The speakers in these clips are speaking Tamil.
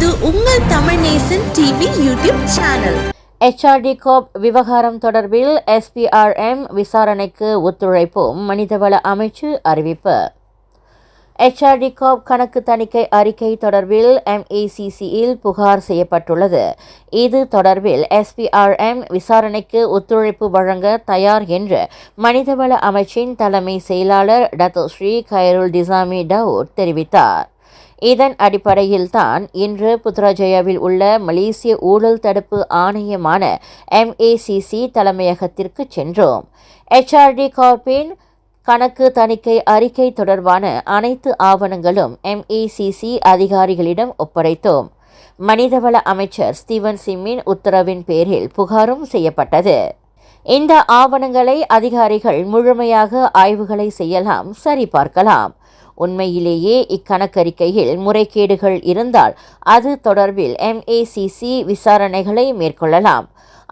இது உங்கள் Tamil Nesan TV YouTube channel. HRD Corp விவகாரம் தொடர்பில் எஸ்பிஆர்எம் விசாரணைக்கு ஒத்துழைப்போம் மனிதவள அமைச்சு அறிவிப்பு. எச்ஆர்டி கோப் கணக்கு தணிக்கை அறிக்கை தொடர்பில் எம்ஏசிசியில் புகார் செய்யப்பட்டுள்ளது. இது தொடர்பில் எஸ்பிஆர்எம் விசாரணைக்கு ஒத்துழைப்பு வழங்க தயார் என்று மனிதவள அமைச்சின் தலைமை செயலாளர் டத்தோஸ்ரீ கைருல் டிசாமி டவுட் தெரிவித்தார். இதன் அடிப்படையில்தான் இன்று புத்ராஜயாவில் உள்ள மலேசிய ஊழல் தடுப்பு ஆணையமான எம்ஏசிசி தலைமையகத்திற்கு சென்றோம். எச்ஆர்டி கார்பின் கணக்கு தணிக்கை அறிக்கை தொடர்பான அனைத்து ஆவணங்களும் எம்ஏசிசி அதிகாரிகளிடம் ஒப்படைத்தோம். மனிதவள அமைச்சர் ஸ்டீவன் சிம்மின் உத்தரவின் பேரில் புகாரும் செய்யப்பட்டது. இந்த ஆவணங்களை அதிகாரிகள் முழுமையாக ஆய்வுகளை செய்யலாம் சரிபார்க்கலாம். உண்மையிலேயே இக்கணக்கறிக்கையில் முறைகேடுகள் இருந்தால் அது தொடர்பில் எம்ஏசிசி விசாரணைகளை மேற்கொள்ளலாம்.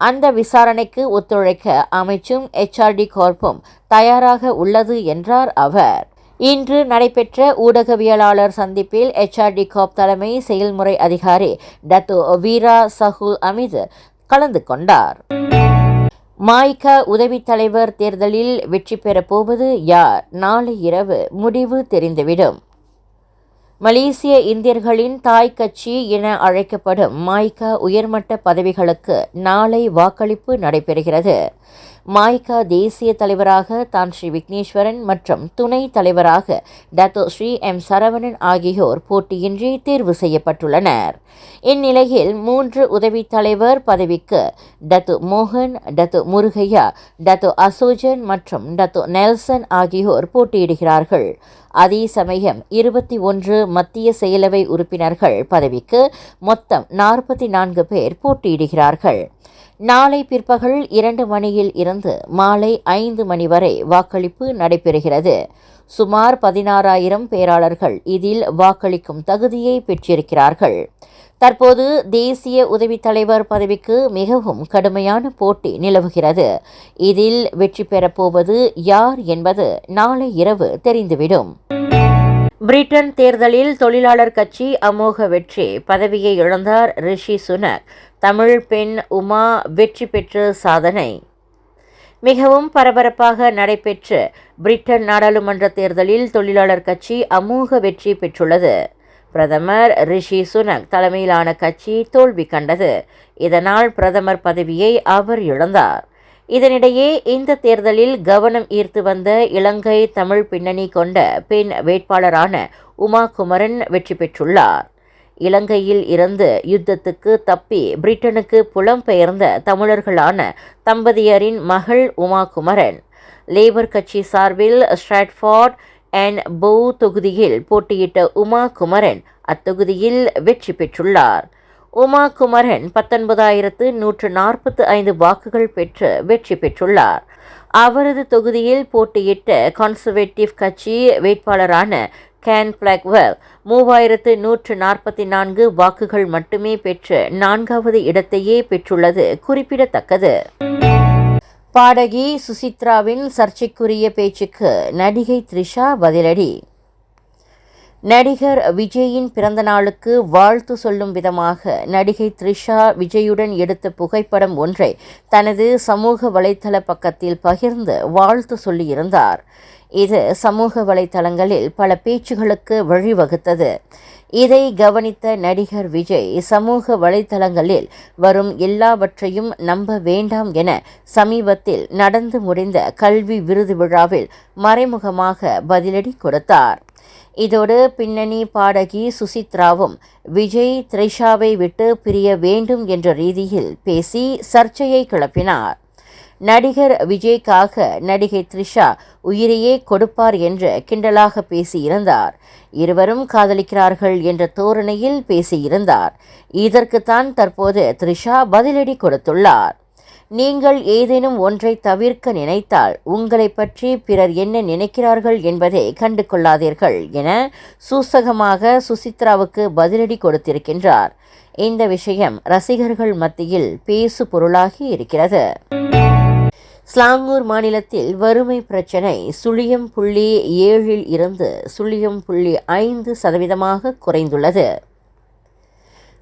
அந்த விசாரணைக்கு ஒத்துழைக்க அமைச்சும் எச்ஆர்டி கோர்ப்பும் தயாராக உள்ளது என்றார் அவர். இன்று நடைபெற்ற ஊடகவியலாளர் சந்திப்பில் எச்ஆர்டி காப் தலைமை செயல்முறை அதிகாரி டத்து வீரா சஹுல் அமித் கலந்து கொண்டார். மாய்கா உதவித் தலைவர் தேர்தலில் வெற்றி பெறப் போவது யார்? நாளை இரவு முடிவு தெரிந்துவிடும். மலேசிய இந்தியர்களின் தாய் கட்சி என அழைக்கப்படும் மாய்கா உயர்மட்ட பதவிகளுக்கு நாளை வாக்களிப்பு நடைபெறுகிறது. மாய்கா தேசிய தலைவராக தான் ஸ்ரீ விக்னேஸ்வரன் மற்றும் துணை தலைவராக டத்தோ ஸ்ரீ எம் சரவணன் ஆகியோர் போட்டியின்றி தேர்வு செய்யப்பட்டுள்ளனர். இந்நிலையில் மூன்று உதவித் தலைவர் பதவிக்கு டத்து மோகன் டத்து முருகையா டத்து அசோஜன் மற்றும் டத்து நெல்சன் ஆகியோர் போட்டியிடுகிறார்கள். அதே சமயம் இருபத்தி ஒன்று மத்திய செயலவை உறுப்பினர்கள் பதவிக்கு மொத்தம் நாற்பத்தி நான்கு பேர் போட்டியிடுகிறார்கள். நாளை பிற்பகல் இரண்டு மணியில் இருந்து மாலை ஐந்து மணி வரை வாக்களிப்பு நடைபெறுகிறது. சுமார் பதினாறாயிரம் பேராளர்கள் இதில் வாக்களிக்கும் தகுதியை பெற்றிருக்கிறார்கள். தற்போது தேசிய உதவித் தலைவர் பதவிக்கு மிகவும் கடுமையான போட்டி நிலவுகிறது. இதில் வெற்றி பெறப்போவது யார் என்பது நாளை இரவு தெரிந்துவிடும். பிரிட்டன் தேர்தலில் தொழிலாளர் கட்சி அமோக வெற்றி. பதவியை இழந்தார் ரிஷி சுனக். தமிழ் பெண் உமா வெற்றி பெற்று சாதனை. மிகவும் பரபரப்பாக நடைபெற்ற பிரிட்டன் நாடாளுமன்ற தேர்தலில் தொழிலாளர் கட்சி அமோக வெற்றி பெற்றுள்ளது. பிரதமர் ரிஷி சுனக் தலைமையிலான கட்சி தோல்வி கண்டது. இதனால் பிரதமர் பதவியை அவர் இழந்தார். இதனிடையே இந்த தேர்தலில் கவனம் ஈர்த்து வந்த இலங்கை தமிழ் பின்னணி கொண்ட பெண் வேட்பாளரான உமா குமரன் வெற்றி பெற்றுள்ளார். இலங்கையில் இருந்து யுத்தத்துக்கு தப்பி பிரிட்டனுக்கு புலம்பெயர்ந்த தமிழர்களான தம்பதியரின் மகள் உமா குமரன் லேபர் கட்சி சார்பில் ஸ்ட்ராட்ஃபார்ட் அண்ட் போ தொகுதியில் போட்டியிட்ட உமா குமரன் அத்தொகுதியில் வெற்றி பெற்றுள்ளார். உமா குமரன் பத்தொன்பதாயிரத்து நூற்று நாற்பத்து ஐந்து வாக்குகள் பெற்று வெற்றி பெற்றுள்ளார். அவரது தொகுதியில் போட்டியிட்ட கன்சர்வேட்டிவ் கட்சி வேட்பாளரான கேன் பிளாக்வெல் மூவாயிரத்து நூற்று நாற்பத்தி நான்கு வாக்குகள் மட்டுமே பெற்று நான்காவது இடத்தையே பெற்றுள்ளது குறிப்பிடத்தக்கது. பாடகி சுசித்ராவின் சர்ச்சைக்குரிய பேச்சுக்கு நடிகை த்ரிஷா பதிலடி. நடிகர் விஜயின் பிறந்த நாளுக்கு வாழ்த்து சொல்லும் விதமாக நடிகை த்ரிஷா விஜயுடன் எடுத்த புகைப்படம் ஒன்றை தனது சமூக வலைத்தள பக்கத்தில் பகிர்ந்து வாழ்த்து சொல்லியிருந்தார். இது சமூக வலைத்தளங்களில் பல பேச்சுகளுக்கு வழிவகுத்தது. இதை கவனித்த நடிகர் விஜய் சமூக வலைத்தளங்களில் வரும் எல்லாவற்றையும் நம்ப வேண்டாம் என சமீபத்தில் நடந்து முடிந்த கல்வி விருது விழாவில் மறைமுகமாக பதிலடி கொடுத்தார். இதோடு பின்னணி பாடகி சுசித்ராவும் விஜய் த்ரிஷாவை விட்டு பிரிய வேண்டும் என்ற ரீதியில் பேசி சர்ச்சையை கிளப்பினார். நடிகர் விஜய்க்காக நடிகை த்ரிஷா உயிரையே கொடுப்பார் என்று கிண்டலாக பேசியிருந்தார். இருவரும் காதலிக்கிறார்கள் என்ற தோரணையில் பேசியிருந்தார். இதற்குத்தான் தற்போது த்ரிஷா பதிலடி கொடுத்துள்ளார். நீங்கள் ஏதேனும் ஒன்றை தவிர்க்க நினைத்தால் உங்களை பற்றி பிறர் என்ன நினைக்கிறார்கள் என்பதை கண்டு கொள்ளாதீர்கள் என சூசகமாக சுசித்ராவுக்கு பதிலடி கொடுத்திருக்கின்றார். இந்த விஷயம் ரசிகர்கள் மத்தியில் பேசு பொருளாகி இருக்கிறது. ஸ்லாங்கூர் மாநிலத்தில் வறுமை பிரச்சினை சுழியம் புள்ளி ஏழில் இருந்து சுழியம் புள்ளி ஐந்து சதவீதமாக குறைந்துள்ளது.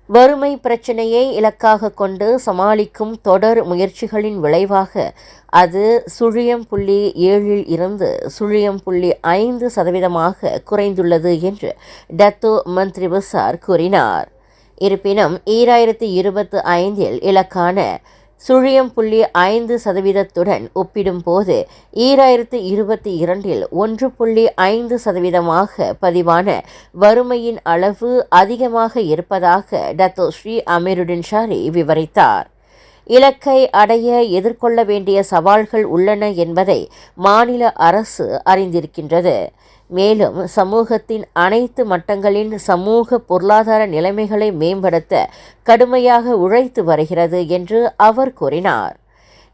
வறுமை பிரச்சனையை இலக்காக கொண்டு சமாளிக்கும் தொடர் முயற்சிகளின் விளைவாக அது சுழியம் புள்ளி ஏழில் இருந்து சுழியம் புள்ளி ஐந்து சதவீதமாக குறைந்துள்ளது என்று டத்தோ மந்திரி பசார் கூறினார். இருப்பினும் ஈராயிரத்தி இருபத்தி ஐந்தில் இலக்கான சுழியம் புள்ளி ஐந்து சதவீதத்துடன் ஒப்பிடும்போது ஈராயிரத்து இருபத்தி இரண்டில் ஒன்று புள்ளி ஐந்து சதவீதமாக பதிவான வறுமையின் அளவு அதிகமாக இருப்பதாக டத்தோ ஸ்ரீ அமீருடின் ஷாரி விவரித்தார். இலக்கை அடைய எதிர்கொள்ள வேண்டிய சவால்கள் உள்ளன என்பதை மாநில அரசு அறிந்திருக்கின்றது. மேலும் சமூகத்தின் அனைத்து மட்டங்களின் சமூக பொருளாதார நிலைமைகளை மேம்படுத்த கடுமையாக உழைத்து வருகிறது என்று அவர் கூறினார்.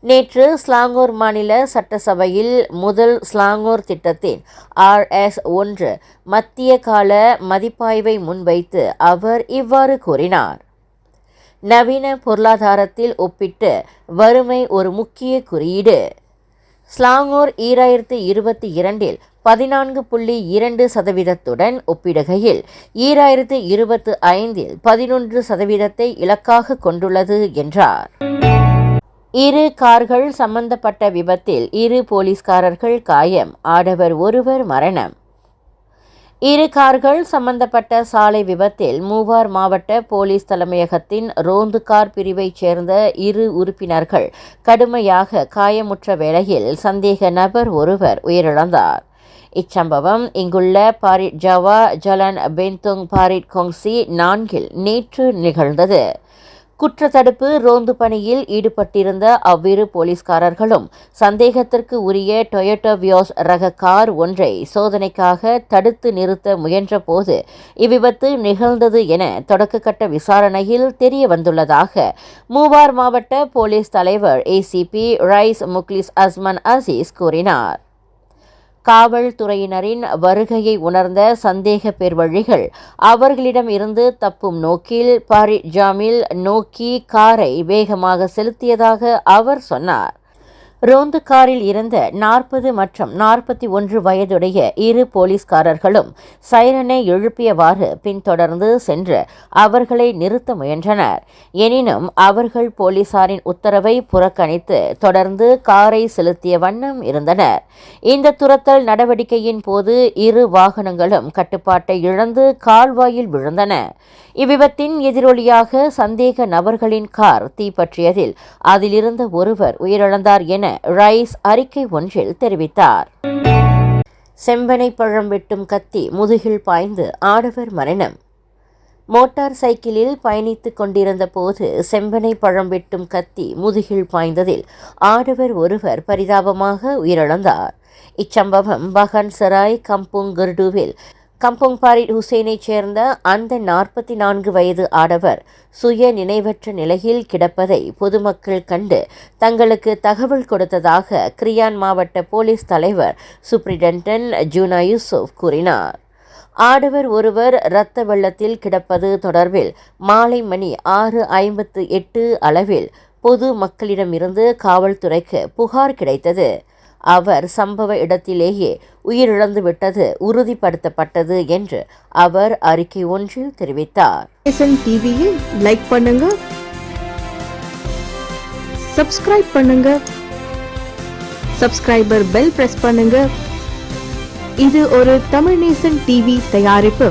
நேற்று ஸ்லாங்கூர் மாநில சட்டசபையில் முதல் ஸ்லாங்கூர் திட்டத்தின் ஆர்எஸ் ஒன்று மத்திய கால மதிப்பாய்வை முன்வைத்து அவர் இவ்வாறு கூறினார். நவீன பொருளாதாரத்தில் ஒப்பிட்டு வறுமை ஒரு முக்கிய குறியீடு. ஸ்லாங்கோர் ஈராயிரத்து இருபத்தி இரண்டில் பதினான்கு புள்ளி இரண்டு சதவீதத்துடன் ஒப்பிடுகையில் ஈராயிரத்து இருபத்து ஐந்தில் பதினொன்று சதவீதத்தை இலக்காக கொண்டுள்ளது என்றார். இரு கார்கள் சம்பந்தப்பட்ட விபத்தில் இரு போலீஸ்காரர்கள் காயம் ஆடவர் ஒருவர் மரணம். இரு கார்கள் சம்பந்தப்பட்ட சாலை விபத்தில் மூவார் மாவட்ட போலீஸ் தலைமையகத்தின் ரோந்து கார் பிரிவைச் சேர்ந்த இரு உறுப்பினர்கள் கடுமையாக காயமுற்ற வேளையில் சந்தேக நபர் ஒருவர் உயிரிழந்தார். இச்சம்பவம் இங்குள்ள பாரிட் ஜவா ஜலன் பென்துங் பாரிட் கொங்சி நான்கில் நேற்று நிகழ்ந்தது. குற்றத்தடுப்பு ரோந்து பணியில் ஈடுபட்டிருந்த அவ்விரு போலீஸ்காரர்களும் சந்தேகத்திற்கு உரிய டொயோட்டோ வியோஸ் ரக கார் ஒன்றை சோதனைக்காக தடுத்து நிறுத்த முயன்றபோது இவ்விபத்து நிகழ்ந்தது என தொடக்கக்கட்ட விசாரணையில் தெரிய வந்துள்ளதாக மூவார் மாவட்ட போலீஸ் தலைவர் ACP Raiz Mukhlis Azman Aziz கூறினார். காவல்துறையினரின் வருகையை உணர்ந்த சந்தேக பேர்வழிகள். அவர்களிடம் இருந்து தப்பும் நோக்கில் பாரிஜாமில் நோக்கி காரை வேகமாக செலுத்தியதாக அவர் சொன்னார். ரோந்து காரில் இருந்த நாற்பது மற்றும் நாற்பத்தி ஒன்று வயதுடைய இரு போலீஸ்காரர்களும் சைரனை எழுப்பியவாறு பின்தொடர்ந்து சென்று அவர்களை நிறுத்த முயன்றனர். எனினும் அவர்கள் போலீசாரின் உத்தரவை புறக்கணித்து தொடர்ந்து காரை செலுத்திய வண்ணம் இருந்தனர். இந்த துரத்தல் நடவடிக்கையின் போது இரு வாகனங்களும் கட்டுப்பாட்டை இழந்து கால்வாயில் விழுந்தன. இவ்விபத்தின் எதிரொலியாக சந்தேக நபர்களின் கார் தீப்பற்றியதில் அதிலிருந்த ஒருவர் உயிரிழந்தார் என ரைஸ் அறிக்கை ஒன்றில் தெரிவித்தார். செம்பனை பழம் வெட்டும் கத்தி முதுகில் பாய்ந்து ஆடவர் மரணம். மோட்டார் சைக்கிளில் பயணித்துக் கொண்டிருந்த போது செம்பனை பழம் வெட்டும் கத்தி முதுகில் பாய்ந்ததில் ஆடவர் ஒருவர் பரிதாபமாக உயிரிழந்தார். இச்சம்பவம் பகன் சராய் கம்புங் கர்டுவில் கம்பங் பாரிட் ஹுசேனைச் சேர்ந்த அந்த நாற்பத்தி நான்கு வயது ஆடவர் சுய நினைவற்ற நிலையில் கிடப்பதை பொதுமக்கள் கண்டு தங்களுக்கு தகவல் கொடுத்ததாக கிரியான் மாவட்ட போலீஸ் தலைவர் சூப்ரிடென்டன் ஜூனா யூசுப் கூறினார். ஆடவர் ஒருவர் இரத்த வெள்ளத்தில் கிடப்பது தொடர்பில் மாலை மணி ஆறு ஐம்பத்து எட்டு அளவில் பொது மக்களிடமிருந்து காவல்துறைக்கு புகார் கிடைத்தது. அவர் சம்பவ இடத்திலேயே உயிரிழந்து விட்டது உறுதிப்படுத்தப்பட்டது என்று அவர் அறிக்கை ஒன்றில் தெரிவித்தார். டிவியில் லைக் பண்ணுங்க சப்ஸ்கிரைப் பண்ணுங்க சப்ஸ்கிரைபர் பெல் பிரஸ் பண்ணுங்க. இது ஒரு தமிழ் நேசன் டிவி தயாரிப்பு.